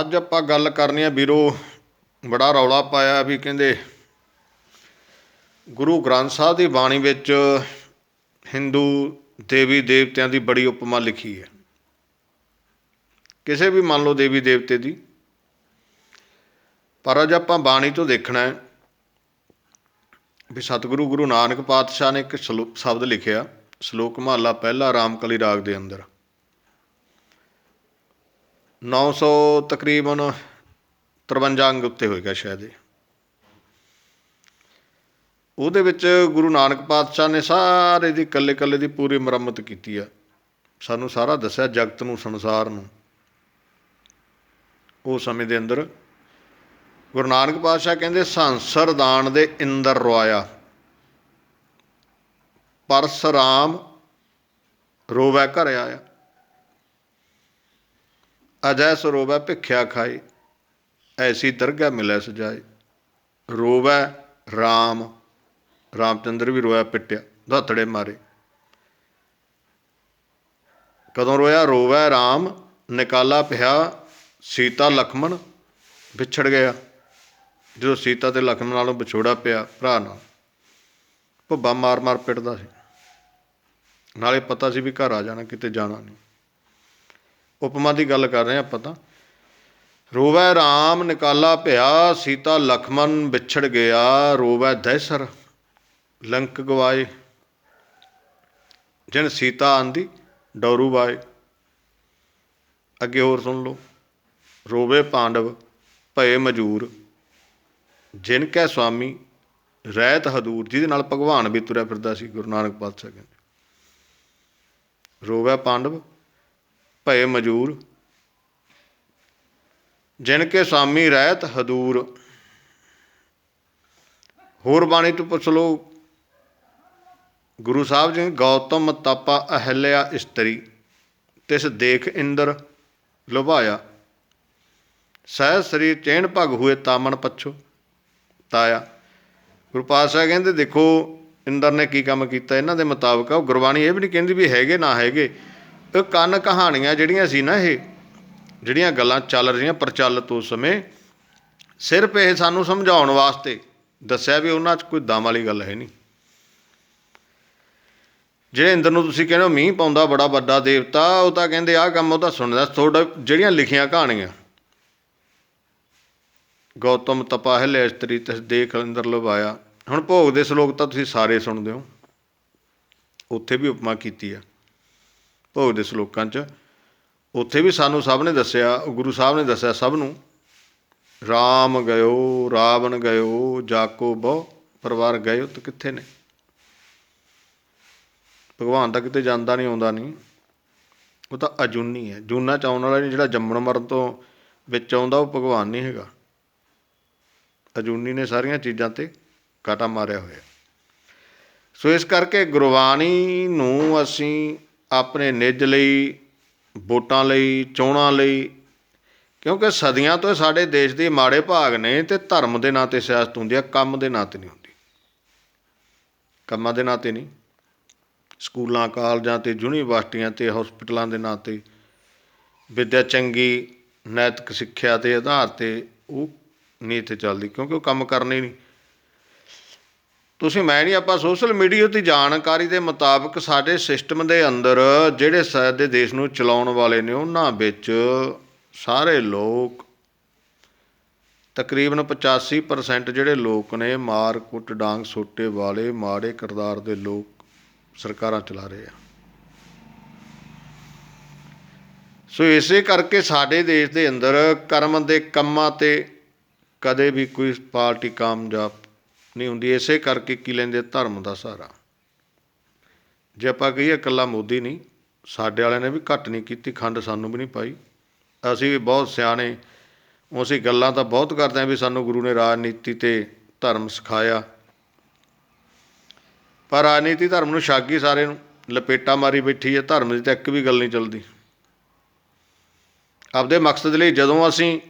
ਅੱਜ ਆਪਾਂ ਗੱਲ ਕਰਨੀ ਆ ਵੀਰੋ, ਬੜਾ ਰੌਲਾ ਪਾਇਆ ਵੀ ਕਹਿੰਦੇ ਗੁਰੂ ਗ੍ਰੰਥ ਸਾਹਿਬ ਦੀ ਬਾਣੀ ਵਿੱਚ ਹਿੰਦੂ ਦੇਵੀ ਦੇਵਤਿਆਂ ਦੀ ਬੜੀ ਉਪਮਾ ਲਿਖੀ ਹੈ। ਕਿਸੇ ਵੀ ਮੰਨ ਲਓ ਦੇਵੀ ਦੇਵਤੇ ਦੀ। ਪਰ ਅੱਜ ਆਪਾਂ ਬਾਣੀ ਤੋਂ ਦੇਖਣਾ ਹੈ ਵੀ ਸਤਿਗੁਰੂ ਗੁਰੂ ਨਾਨਕ ਪਾਤਸ਼ਾਹ ਨੇ ਇੱਕ ਸ਼ਲੋ- ਸ਼ਬਦ ਲਿਖਿਆ, ਸ਼ਲੋਕ ਮਹਲਾ ਪਹਿਲਾ ਰਾਮਕਲੀ ਰਾਗ ਦੇ ਅੰਦਰ। 900 ਤਕਰੀਬਨ 53 ਅੰਗ ਉੱਤੇ ਹੋਏਗਾ ਸ਼ਾਇਦ ਇਹ। ਉਹਦੇ ਵਿੱਚ ਗੁਰੂ ਨਾਨਕ ਪਾਤਸ਼ਾਹ ਨੇ ਸਾਰੇ ਦੀ ਕੱਲੇ ਕੱਲੇ ਦੀ ਪੂਰੀ ਮੁਰੰਮਤ ਕੀਤੀ ਆ। ਸਾਨੂੰ ਸਾਰਾ ਦੱਸਿਆ ਜਗਤ ਨੂੰ, ਸੰਸਾਰ ਨੂੰ। ਉਹ ਸਮੇਂ ਦੇ ਅੰਦਰ ਗੁਰੂ ਨਾਨਕ ਪਾਤਸ਼ਾਹ ਕਹਿੰਦੇ, ਸੰਸਰ ਦਾਨ ਦੇ ਇੰਦਰ ਰਵਾਇਆ ਪਰਸਰਾਮ ਰੋਵੈ ਘਰ ਆਇਆ। ਅਜੈ ਸਰੋਵੈ ਭਿਖਿਆ ਖਾਈ, ਐਸੀ ਦਰਗਾਹ ਮਿਲੈ ਸਜਾਏ ਰੋਵੈ RAM ਰਾਮਚੰਦਰ ਵੀ ਰੋਇਆ ਪਿੱਟਿਆ, ਧੱਤੜੇ ਮਾਰੇ। ਕਦੋਂ ਰੋਇਆ? ਰੋਵੈ RAM ਨਿਕਾਲਾ ਪਿਆ, ਸੀਤਾ ਲਖਮਣ ਵਿਛੜ ਗਿਆ। ਜਦੋਂ ਸੀਤਾ ਤੇ ਲਖਮਣ ਨਾਲੋਂ ਵਿਛੋੜਾ ਪਿਆ, ਭਰਾ ਨਾਲ। ਭੁੱਬਾ ਮਾਰ ਮਾਰ ਪਿੱਟਦਾ ਸੀ। ਨਾਲੇ ਪਤਾ ਸੀ ਵੀ ਘਰ ਆ ਜਾਣਾ, ਕਿਤੇ ਜਾਣਾ ਨਹੀਂ। ਉਪਮਾ ਦੀ ਗੱਲ ਕਰ ਰਹੇ ਆਪਾਂ ਤਾਂ। ਰੋਵੈ RAM ਨਿਕਾਲਾ ਭਿਆ ਸੀਤਾ ਲਖਮਨ ਵਿਛੜ ਗਿਆ, ਰੋਵੈ ਦੈਸਰ ਲੰਕ ਗਵਾਏ। ਜਿਨ ਸੀਤਾ ਆਂਦੀ, ਡੌਰੂ ਬਾਏ ਅੱਗੇ ਹੋਰ ਸੁਣ ਲਓ। ਰੋਵੇ ਪਾਂਡਵ, ਭਏ ਮਜੂਰ। ਜਿਨ ਕੈ ਸੁਆਮੀ ਰਹਿਤ ਹਦੂਰ। ਜਿਹਦੇ ਨਾਲ ਭਗਵਾਨ ਵੀ ਤੁਰਿਆ ਫਿਰਦਾ ਸੀ ਗੁਰੂ ਨਾਨਕ ਪਾਤਸ਼ਾਹ ਕਹਿੰਦੇ। ਰੋਵੇ ਪਾਂਡਵ ਭਏ ਮਜੂਰ। ਜਿਨ ਕੇ ਸਾਮੀ ਰਹਿਤ ਹਦੂਰ। ਹੋਰ ਬਾਣੀ ਤੋਂ ਪੁੱਛ ਲਓ। ਗੁਰੂ ਸਾਹਿਬ ਜੀ, ਗੌਤਮ ਤਪਾ ਅਹਲਿਆ ਇਸਤਰੀ, ਤਿਸ ਦੇਖ ਇੰਦਰ ਲੁਭਾਇਆ। ਸਹਿ ਸ੍ਰੀ ਚੈਨ ਭਗ ਹੋਏ ਤਾਮਨ ਪੱਛੋ ਤਾਇਆ। ਗੁਰੂ ਪਾਤਸ਼ਾਹ ਕਹਿੰਦੇ, ਦੇਖੋ, ਇੰਦਰ ਨੇ ਕੀ ਕੰਮ ਕੀਤਾ? ਇਹਨਾਂ ਦੇ ਮੁਤਾਬਕ ਉਹ ਗੁਰਬਾਣੀ ਇਹ ਵੀ ਨਹੀਂ ਕਹਿੰਦੀ ਵੀ ਹੈਗੇ, ਨਾ ਹੈਗੇ। ਕੰਨ ਕਹਾਣੀਆਂ ਜਿਹੜੀਆਂ ਸੀ ਨਾ ਇਹ, ਜਿਹੜੀਆਂ ਗੱਲਾਂ ਚੱਲ ਰਹੀਆਂ ਪ੍ਰਚਲਿਤ ਉਸ ਸਮੇਂ, ਸਿਰਫ ਇਹ ਸਾਨੂੰ ਸਮਝਾਉਣ ਵਾਸਤੇ ਦੱਸਿਆ ਵੀ ਉਹਨਾਂ 'ਚ ਕੋਈ ਦਮ ਵਾਲੀ ਗੱਲ ਹੈ ਨਹੀਂ। ਜਿਹੜੇ ਇੰਦਰ ਨੂੰ ਤੁਸੀਂ ਕਹਿੰਦੇ ਹੋ ਮੀਂਹ ਪਾਉਂਦਾ ਬੜਾ ਵੱਡਾ ਦੇਵਤਾ, ਉਹ ਤਾਂ ਕਹਿੰਦੇ ਆਹ ਕੰਮ ਉਹ ਤਾਂ ਸੁਣਦਾ, ਤੁਹਾਡਾ ਜਿਹੜੀਆਂ ਲਿਖੀਆਂ ਕਹਾਣੀਆਂ। ਗੌਤਮ ਤਪਾ ਹੈ ਲੈ ਇਸਤਰੀ ਤਸ ਦੇਖ ਅੰਦਰ ਲਵਾਇਆ ਹੁਣ ਭੋਗ ਦੇ ਸ਼ਲੋਕ ਤਾਂ ਤੁਸੀਂ ਸਾਰੇ ਸੁਣਦੇ ਹੋ। ਉੱਥੇ ਵੀ ਉਪਮਾ ਕੀਤੀ ਆ। ਭੋਗ ਦੇ ਸ਼ਲੋਕਾਂ 'ਚ, ਉੱਥੇ ਵੀ ਸਾਨੂੰ ਸਭ ਨੇ ਦੱਸਿਆ ਉਹ ਗੁਰੂ ਸਾਹਿਬ ਨੇ ਦੱਸਿਆ ਸਭ ਨੂੰ, ਰਾਮ ਗਇਓ, ਰਾਵਣ ਗਇਓ, ਜਾਕੋ ਬਹੁ, ਪਰਿਵਾਰ ਗਇਓ ਤਾਂ ਕਿੱਥੇ ਨੇ? ਭਗਵਾਨ ਤਾਂ ਕਿਤੇ ਜਾਂਦਾ ਨਹੀਂ, ਆਉਂਦਾ ਨਹੀਂ। ਉਹ ਤਾਂ ਅਜੂਨੀ ਹੈ। ਜੂਨਾ ਚ ਆਉਣ ਵਾਲਾ ਨਹੀਂ, ਜਿਹੜਾ ਜੰਮਣ ਮਰਨ ਤੋਂ ਵਿੱਚ ਆਉਂਦਾ, ਉਹ ਭਗਵਾਨ ਨਹੀਂ ਹੈਗਾ। ਅਜੂਨੀ ਨੇ ਸਾਰੀਆਂ ਚੀਜ਼ਾਂ ਤੇ ਕਾਟਾ ਮਾਰਿਆ ਹੋਇਆ। ਸੋ ਇਸ ਕਰਕੇ ਗੁਰਬਾਣੀ ਨੂੰ ਅਸੀਂ ਆਪਣੇ ਨਿੱਜ ਲਈ, ਵੋਟਾਂ ਲਈ, ਚੋਣਾਂ ਲਈ, ਕਿਉਂਕਿ ਸਦੀਆਂ ਤੋਂ ਸਾਡੇ ਦੇਸ਼ ਦੇ ਮਾੜੇ ਭਾਗ ਨੇ ਤੇ ਧਰਮ ਦੇ ਨਾਂ ਤੇ ਸਿਆਸਤ ਹੁੰਦੀ ਆ, ਕੰਮ ਦੇ ਨਾਂ ਤੇ ਨਹੀਂ ਹੁੰਦੀ। ਕੰਮਾਂ ਦੇ ਨਾਂ ਤੇ ਨਹੀਂ। ਸਕੂਲਾਂ, ਕਾਲਜਾਂ ਤੇ, ਯੂਨੀਵਰਸਿਟੀਆਂ ਤੇ ਹਸਪਤਾਲਾਂ ਦੇ ਨਾਂ ਤੇ, ਵਿਦਿਆ ਚੰਗੀ, ਨੈਤਿਕ ਸਿੱਖਿਆ ਦੇ ਆਧਾਰ ਤੇ ਉਹ ਨਹੀਂ ਇੱਥੇ ਚੱਲਦੀ, ਕਿਉਂਕਿ ਉਹ ਕੰਮ ਕਰਨੇ ਨਹੀਂ। ਤੁਸੀਂ ਮੈਂ ਨਹੀਂ, ਆਪਾਂ ਸੋਸ਼ਲ ਮੀਡੀਆ ਦੀ ਜਾਣਕਾਰੀ ਦੇ ਮੁਤਾਬਕ ਸਾਡੇ ਸਿਸਟਮ ਦੇ ਅੰਦਰ ਜਿਹੜੇ ਸਾਡੇ ਦੇਸ਼ ਨੂੰ ਚਲਾਉਣ ਵਾਲੇ ਨੇ, ਉਹਨਾਂ ਵਿੱਚ ਸਾਰੇ ਲੋਕ ਤਕਰੀਬਨ 85% ਜਿਹੜੇ ਲੋਕ ਨੇ, ਮਾਰ ਕੁੱਟ ਡਾਂਗ ਸੋਟੇ ਵਾਲੇ, ਮਾੜੇ ਕਿਰਦਾਰ ਦੇ ਲੋਕ ਸਰਕਾਰਾਂ ਚਲਾ ਰਹੇ ਆ। ਸੋ ਇਸੇ ਕਰਕੇ ਸਾਡੇ ਦੇਸ਼ ਦੇ ਅੰਦਰ ਕਰਮ ਦੇ ਕੰਮਾਂ ਤੇ ਕਦੇ ਵੀ ਕੋਈ ਪਾਰਟੀ ਕਾਮਯਾਬ ਨਹੀਂ ਹੁੰਦੀ, ਇਸੇ ਕਰਕੇ ਕੀ ਲੈਂਦੇ ਧਰਮ ਦਾ ਸਹਾਰਾ। ਜੇ ਆਪਾਂ ਕਹੀਏ ਇਕੱਲਾ ਮੋਦੀ ਨਹੀਂ, ਸਾਡੇ ਵਾਲਿਆਂ ਨੇ ਵੀ ਘੱਟ ਨਹੀਂ ਕੀਤੀ, ਖੰਡ ਸਾਨੂੰ ਵੀ ਨਹੀਂ ਪਾਈ। ਅਸੀਂ ਵੀ ਬਹੁਤ ਸਿਆਣੇ ਅਸੀਂ ਗੱਲਾਂ ਤਾਂ ਬਹੁਤ ਕਰਦੇ ਹਾਂ ਵੀ ਸਾਨੂੰ ਗੁਰੂ ਨੇ ਰਾਜਨੀਤੀ ਤੇ ਧਰਮ ਸਿਖਾਇਆ। ਪਰ ਰਾਜਨੀਤੀ ਧਰਮ ਨੂੰ ਛਾਗੀ ਸਾਰੇ ਨੂੰ, ਲਪੇਟਾ ਮਾਰੀ ਬੈਠੀ ਹੈ, ਧਰਮ ਦੀ ਤਾਂ ਇੱਕ ਵੀ ਗੱਲ ਨਹੀਂ ਚੱਲਦੀ। ਆਪਦੇ ਮਕਸਦ ਲਈ ਜਦੋਂ ਅਸੀਂ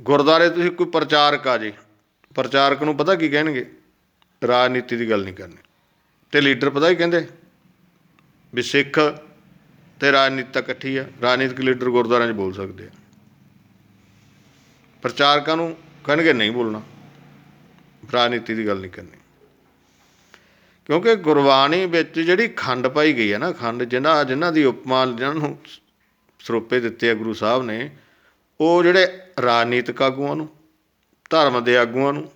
ਗੁਰਦਾਰੇ ਤੁਸੀਂ ਕੋਈ ਪ੍ਰਚਾਰਕ ਆ ਜੇ ਪ੍ਰਚਾਰਕ ਨੂੰ ਪਤਾ ਕੀ ਕਹਿਣਗੇ? ਰਾਜਨੀਤੀ ਦੀ ਗੱਲ ਨਹੀਂ ਕਰਨੀ। ਤੇ ਲੀਡਰ ਪਤਾ ਹੀ ਕਹਿੰਦੇ? ਵੀ ਸਿੱਖ ਤੇ ਰਾਜਨੀਤੀ ਤਾਂ ਇਕੱਠੀ ਆ। ਰਾਜਨੀਤਿਕ ਲੀਡਰ ਗੁਰਦੁਆਰਿਆਂ 'ਚ ਬੋਲ ਸਕਦੇ ਆ। ਪ੍ਰਚਾਰਕਾਂ ਨੂੰ ਕਹਿਣਗੇ, ਨਹੀਂ ਬੋਲਣਾ। ਰਾਜਨੀਤੀ ਦੀ ਗੱਲ ਨਹੀਂ ਕਰਨੀ। ਕਿਉਂਕਿ ਗੁਰਬਾਣੀ ਵਿੱਚ ਜਿਹੜੀ ਖੰਡ ਪਾਈ ਗਈ ਹੈ ਨਾ, ਖੰਡ ਜਿਹਨਾਂ ਜਿਹਨਾਂ ਦੀ ਉਪਮਾ ਜਿਹਨਾਂ ਨੂੰ ਸਰੋਪੇ ਦਿੱਤੇ ਆ ਗੁਰੂ ਸਾਹਿਬ ਨੇ, ਉਹ ਜਿਹੜੇ ਰਾਜਨੀਤਿਕ ਆਗੂਆਂ ਨੂੰ ਧਰਮ ਦੇ ਆਗੂਆਂ ਨੂੰ,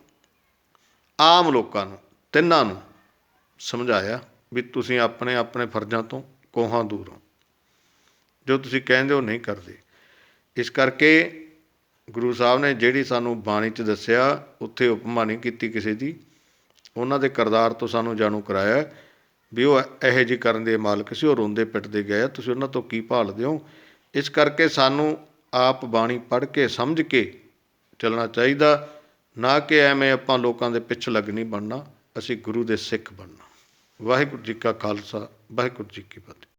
ਆਮ ਲੋਕਾਂ ਨੂੰ, ਤਿੰਨਾਂ ਨੂੰ ਸਮਝਾਇਆ ਵੀ ਤੁਸੀਂ ਆਪਣੇ ਆਪਣੇ ਫਰਜ਼ਾਂ ਤੋਂ ਕੋਹਾਂ ਦੂਰ ਹੋ। ਜੋ ਤੁਸੀਂ ਕਹਿੰਦੇ ਹੋ ਨਹੀਂ ਕਰਦੇ। ਇਸ ਕਰਕੇ ਗੁਰੂ ਸਾਹਿਬ ਨੇ ਜਿਹੜੀ ਸਾਨੂੰ ਬਾਣੀ 'ਚ ਦੱਸਿਆ, ਉੱਥੇ ਉਪਮਾ ਨਹੀਂ ਕੀਤੀ ਕਿਸੇ ਦੀ। ਉਹਨਾਂ ਦੇ ਕਰਦਾਰ ਤੋਂ ਸਾਨੂੰ ਜਾਣੂ ਕਰਾਇਆ ਵੀ ਉਹ ਇਹੋ ਜਿਹੀ ਕਰਨ ਦੇ ਮਾਲਕ ਸੀ, ਉਹ ਰੋਂਦੇ ਪਿੱਟਦੇ ਗਏ ਤੁਸੀਂ ਉਹਨਾਂ ਤੋਂ ਕੀ ਭਾਲਦੇ ਹੋ ਇਸ ਕਰਕੇ ਸਾਨੂੰ ਆਪ ਬਾਣੀ ਪੜ੍ਹ ਕੇ, ਸਮਝ ਕੇ ਚੱਲਣਾ ਚਾਹੀਦਾ, ਨਾ ਕਿ ਐਵੇਂ ਆਪਾਂ ਲੋਕਾਂ ਦੇ ਪਿੱਛੇ ਨਹੀਂ ਬਣਨਾ, ਅਸੀਂ ਗੁਰੂ ਦੇ ਸਿੱਖ ਬਣਨਾ। ਵਾਹਿਗੁਰੂ ਜੀ ਕਾ ਖਾਲਸਾ, ਵਾਹਿਗੁਰੂ ਜੀ ਕੀ ਫਤਿਹ।